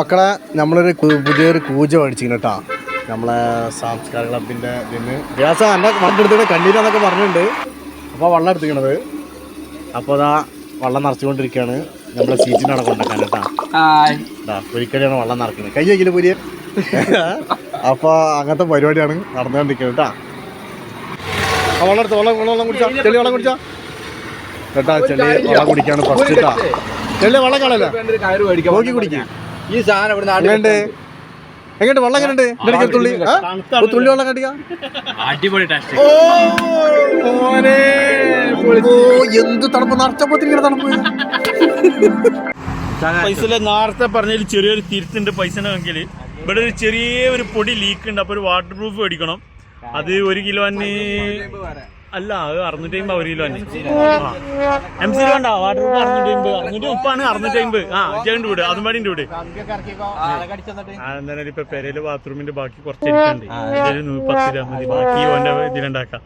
മക്കളെ നമ്മളൊരു പുതിയൊരു കൂജ മേടിച്ചിങ്ങനെ കേട്ടോ. നമ്മളെ സാംസ്കാരിക ക്ലബിന്റെ ഇതിന് വ്യാസം എന്റെ വണ്ടെടുത്തിട്ട് കണ്ണീരാന്നൊക്കെ പറഞ്ഞിട്ടുണ്ട്. അപ്പോൾ വള്ളം എടുത്തിക്കണത് അപ്പോൾ അതാ വള്ളം നിറച്ചുകൊണ്ടിരിക്കുകയാണ്. നമ്മളെ സീറ്റിനാണ് കൊണ്ടാക്കാൻ കേട്ടോ. ഇതാ വള്ളം നിറക്കുന്നത് കൈ വയ്ക്കില്ല പുരിയ അപ്പോൾ അങ്ങനത്തെ പരിപാടിയാണ് നടന്നുകൊണ്ടിരിക്കുന്നത് കേട്ടോ. ആ വെള്ളം എടുത്ത് വെള്ളം വെള്ളം കുടിച്ചാ. ചെളി വെള്ളം കുടിച്ചാ? കേട്ടാ ചെളി വെള്ളം കുടിക്കാണ് ഫസ്റ്റ് കേട്ടാ ചെളി വെള്ളം കാണല്ലേ നോക്കി കുടിക്കും. ഈ സാധനം ഇവിടെ നാട്ടിലുണ്ട് എങ്ങോട്ട് വെള്ളം എങ്ങനെയുണ്ട്? ഇതിനിടയ്ക്ക് ഒരു തുള്ളി. ആ? ഒരു തുള്ളി വെള്ളം കണ്ടിക്കാ അടിപൊളി ടേസ്റ്റ് ഓ എന്ത് തണുപ്പ്. നിറച്ചപ്പോത്തിരിക്കുന്ന തണുപ്പ്. പൈസ നേരത്തെ പറഞ്ഞതിൽ ചെറിയൊരു തിരുത്തുണ്ട് പൈസ കണക്കിൽ ഇവിടെ ഒരു ചെറിയ ഒരു പൊടി ലീക്ക് ഉണ്ട്. അപ്പൊ ഒരു വാട്ടർ പ്രൂഫ് മേടിക്കണം. അത് ഒരു കിലോന് അല്ല അത് അറുന്നൂറ്റി അമ്പത് ഒരു കിലോന് എം സി വേണ്ട വാട്ടർ പ്രൂഫ് അറുന്നൂറ്റി അമ്പത് അറുന്നൂറ്റി മുപ്പാണ് അറുന്നൂറ്റി അമ്പത് ആ ചേണ്ട് വിട് അതും പാടിന്റെ വിട് എന്തായാലും ഇപ്പൊ പെരയിൽ ബാത്റൂമിന്റെ ബാക്കി കുറച്ച് പത്ത് രൂപ മതി. ബാക്കി ഓന്റെ ഇതിലുണ്ടാക്കാം.